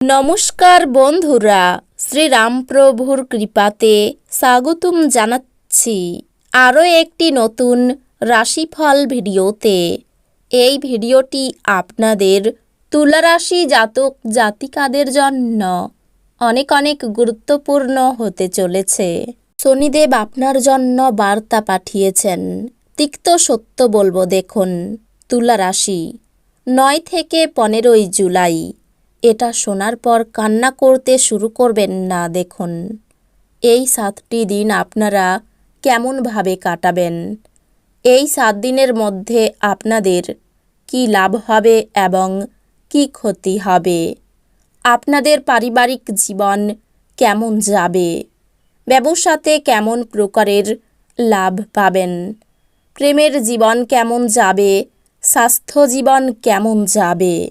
নমস্কার বন্ধুরা, শ্রীরামপ্রভুর কৃপাতে স্বাগতম জানাচ্ছি আরও একটি নতুন রাশিফল ভিডিওতে। এই ভিডিওটি আপনাদের তুলারাশি জাতক জাতিকাদের জন্য অনেক অনেক গুরুত্বপূর্ণ হতে চলেছে। শনিদেব আপনার জন্য বার্তা পাঠিয়েছেন। তিক্ত সত্য বলব দেখুন, তুলারাশি, নয় থেকে পনেরোই জুলাই। এটা শোনার পর কান্না করতে শুরু করবেন না দেখুন। এই সাতটি দিন আপনারা কেমনভাবে কাটাবেন? এই সাত দিনের মধ্যে আপনাদের কি লাভ হবে এবং কি ক্ষতি হবে? আপনাদের পারিবারিক জীবন কেমন যাবে? ব্যবসাতে কেমন প্রকারের লাভ পাবেন? প্রেমের জীবন কেমন যাবে? স্বাস্থ্য জীবন কেমন যাবে?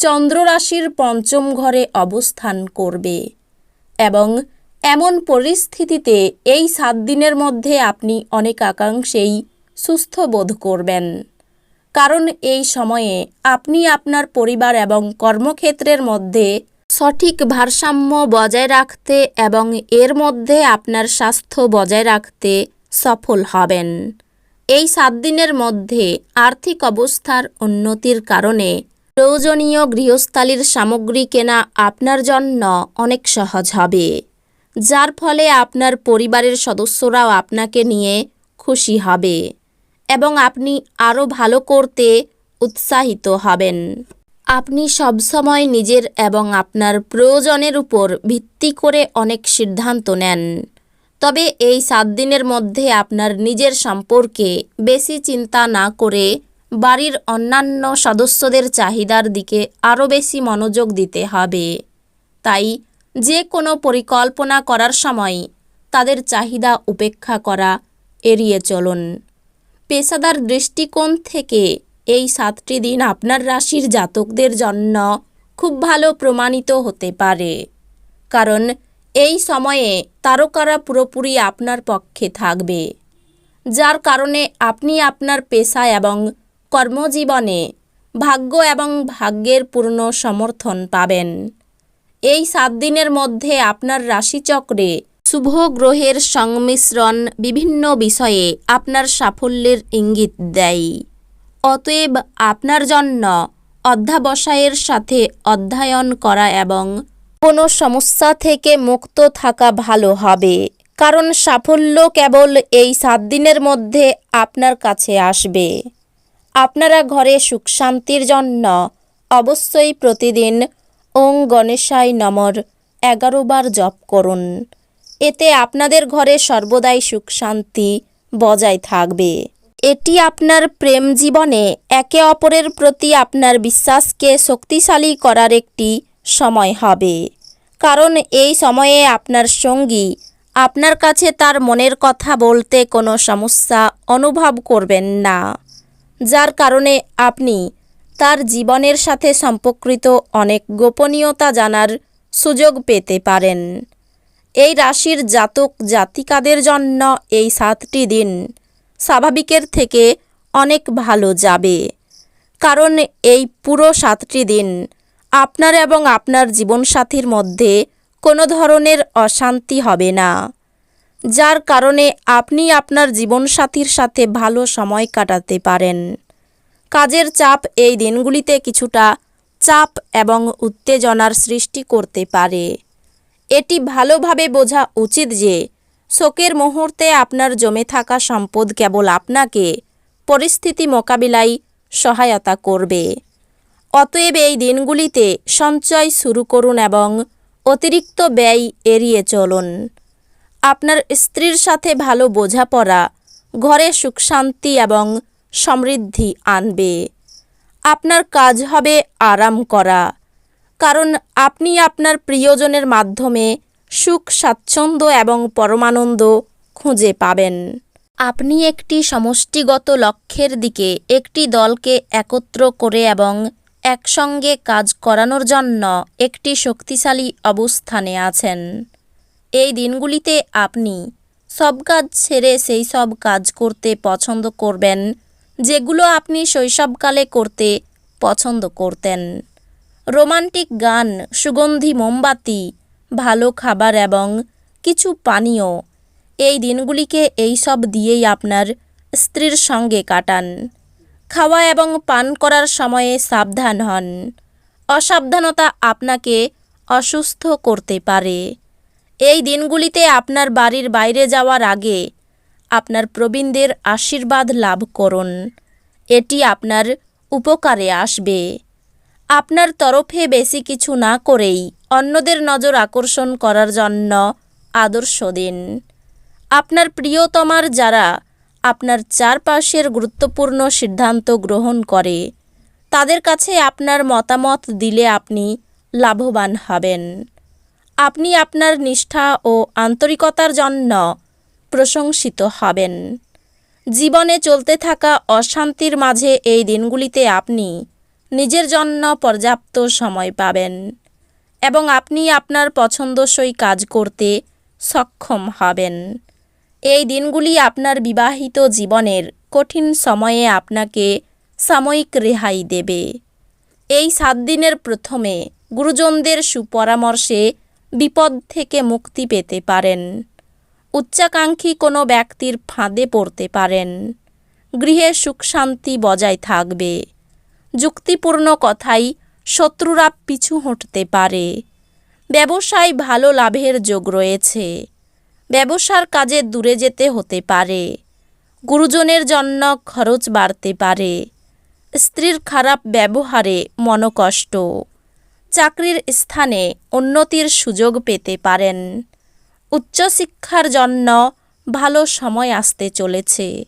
চন্দ্র রাশির পঞ্চম ঘরে অবস্থান করবে। এবং এমন পরিস্থিতিতে এই সাত দিনের মধ্যে আপনি অনেকাংশেই সুস্থ বোধ করবেন। কারণ এই সময়ে আপনি আপনার পরিবার এবং কর্মক্ষেত্রের মধ্যে সঠিক ভারসাম্য বজায় রাখতে এবং এর মধ্যে আপনার স্বাস্থ্য বজায় রাখতে সফল হবেন। এই সাত দিনের মধ্যে আর্থিক অবস্থার উন্নতির কারণে প্রয়োজনীয় গৃহস্থালির সামগ্রী কেনা আপনার জন্য অনেক সহজ হবে, যার ফলে আপনার পরিবারের সদস্যরাও আপনাকে নিয়ে খুশি হবে এবং আপনি আরও ভালো করতে উৎসাহিত হবেন। আপনি সবসময় নিজের এবং আপনার প্রয়োজনের উপর ভিত্তি করে অনেক সিদ্ধান্ত নেন, তবে এই সাত দিনের মধ্যে আপনার নিজের সম্পর্কে বেশি চিন্তা না করে বাড়ির অন্যান্য সদস্যদের চাহিদার দিকে আরও বেশি মনোযোগ দিতে হবে। তাই যে কোনো পরিকল্পনা করার সময় তাদের চাহিদা উপেক্ষা করা এড়িয়ে চলুন। পেশাদার দৃষ্টিকোণ থেকে এই সাতটি দিন আপনার রাশির জাতকদের জন্য খুব ভালো প্রমাণিত হতে পারে। কারণ এই সময়ে তারকারা পুরোপুরি আপনার পক্ষে থাকবে। যার কারণে আপনি আপনার পেশা এবং কর্মজীবনে ভাগ্য এবং ভাগ্যের পূর্ণ সমর্থন পাবেন। এই সাত দিনের মধ্যে আপনার রাশিচক্রে শুভ গ্রহের সংমিশ্রণ বিভিন্ন বিষয়ে আপনার সাফল্যের ইঙ্গিত দেয়। অতএব আপনার জন্য অধ্যাবসায়ের সাথে অধ্যয়ন করা এবং কোনো সমস্যা থেকে মুক্ত থাকা ভালো হবে। কারণ সাফল্য কেবল এই সাত দিনের মধ্যে আপনার কাছে আসবে। আপনারা ঘরে সুখ শান্তির জন্য অবশ্যই প্রতিদিন ওং গণেশায় নমর এগারো বার জপ করুন। এতে আপনাদের ঘরে সর্বদাই সুখ শান্তি বজায় থাকবে। এটি আপনার প্রেম জীবনে একে অপরের প্রতি আপনার বিশ্বাসকে শক্তিশালী করার একটি সময় হবে। কারণ এই সময়ে আপনার সঙ্গী আপনার কাছে তার মনের কথা বলতে কোনো সমস্যা অনুভব করবেন না। যার কারণে আপনি তার জীবনের সাথে সম্পর্কিত অনেক গোপনীয়তা জানার সুযোগ পেতে পারেন। এই রাশির জাতক জাতিকাদের জন্য এই সাতটি দিন স্বাভাবিকের থেকে অনেক ভালো যাবে। কারণ এই পুরো সাতটি দিন আপনার এবং আপনার জীবনসাথীর মধ্যে কোনো ধরনের অশান্তি হবে না। যার কারণে আপনি আপনার জীবনসাথীর সাথে ভালো সময় কাটাতে পারেন। কাজের চাপ এই দিনগুলিতে কিছুটা চাপ এবং উত্তেজনার সৃষ্টি করতে পারে। এটি ভালোভাবে বোঝা উচিত যে শোকের মুহূর্তে আপনার জমে থাকা সম্পদ কেবল আপনাকে পরিস্থিতি মোকাবিলায় সহায়তা করবে। অতএব এই দিনগুলিতে সঞ্চয় শুরু করুন এবং অতিরিক্ত ব্যয় এড়িয়ে চলুন। আপনার স্ত্রীর সাথে ভালো বোঝাপড়া, ঘরে সুখ শান্তি এবং সমৃদ্ধি আনবে। আপনার কাজ হবে আরাম করা, কারণ আপনি আপনার প্রিয়জনের মাধ্যমে সুখ, স্বাচ্ছন্দ্য এবং পরমানন্দ খুঁজে পাবেন। আপনি একটি সমষ্টিগত লক্ষ্যের দিকে একটি দলকে একত্র করে এবং একসঙ্গে কাজ করানোর জন্য একটি শক্তিশালী অবস্থানে আছেন। এই দিনগুলিতে আপনি সব কাজ ছেড়ে সেই সব কাজ করতে পছন্দ করবেন, যেগুলো আপনি শৈশবকালে করতে পছন্দ করতেন। রোমান্টিক গান, সুগন্ধি মোমবাতি, ভালো খাবার এবং কিছু পানীয় এই দিনগুলিকে এই সব দিয়েই আপনার স্ত্রীর সঙ্গে কাটান। খাওয়া এবং পান করার সময়ে সাবধান হন। অসাবধানতা আপনাকে অসুস্থ করতে পারে। এই দিনগুলিতে আপনার বাড়ির বাইরে যাওয়ার আগে আপনার প্রবীণদের আশীর্বাদ লাভ করুন। এটি আপনার উপকারে আসবে। আপনার তরফে বেশি কিছু না করেই অন্যদের নজর আকর্ষণ করার জন্য আদর্শ দিন। আপনার প্রিয়তমার যারা আপনার চারপাশের গুরুত্বপূর্ণ সিদ্ধান্ত গ্রহণ করে, তাদের কাছে আপনার মতামত দিলে আপনি লাভবান হবেন। আপনি আপনার নিষ্ঠা ও আন্তরিকতার জন্য প্রশংসিত হবেন। জীবনে চলতে থাকা অশান্তির মাঝে এই দিনগুলিতে আপনি নিজের জন্য পর্যাপ্ত সময় পাবেন এবং আপনি আপনার পছন্দসই কাজ করতে সক্ষম হবেন। এই দিনগুলি আপনার বিবাহিত জীবনের কঠিন সময়ে আপনাকে সাময়িক রেহাই দেবে। এই সাত দিনের প্রথমে গুরুজনদের সুপরামর্শে বিপদ থেকে মুক্তি পেতে পারেন। উচ্চাকাঙ্ক্ষী কোনো ব্যক্তির ফাঁদে পড়তে পারেন। গৃহে সুখ শান্তি বজায় থাকবে। যুক্তিপূর্ণ কথাই শত্রুরা পিছু হটতে পারে। ব্যবসায় ভালো লাভের যোগ রয়েছে। ব্যবসার কাজে দূরে যেতে হতে পারে। গুরুজনের জন্য খরচ বাড়তে পারে। স্ত্রীর খারাপ ব্যবহারে মনকষ্ট। চাকরির স্থানে উন্নতির সুযোগ পেতে পারেন। উচ্চশিক্ষার জন্য ভালো সময় আসতে চলেছে।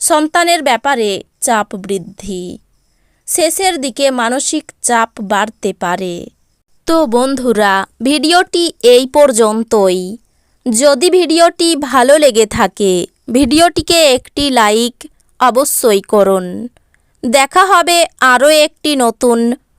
সন্তানের ব্যাপারে চাপ বৃদ্ধি। শেষের দিকে মানসিক চাপ বাড়তে পারে। তো বন্ধুরা, ভিডিওটি এই পর্যন্তই। যদি ভিডিওটি ভালো লেগে থাকে, ভিডিওটিকে একটি লাইক অবশ্যই করুন। দেখা হবে আরও একটি নতুন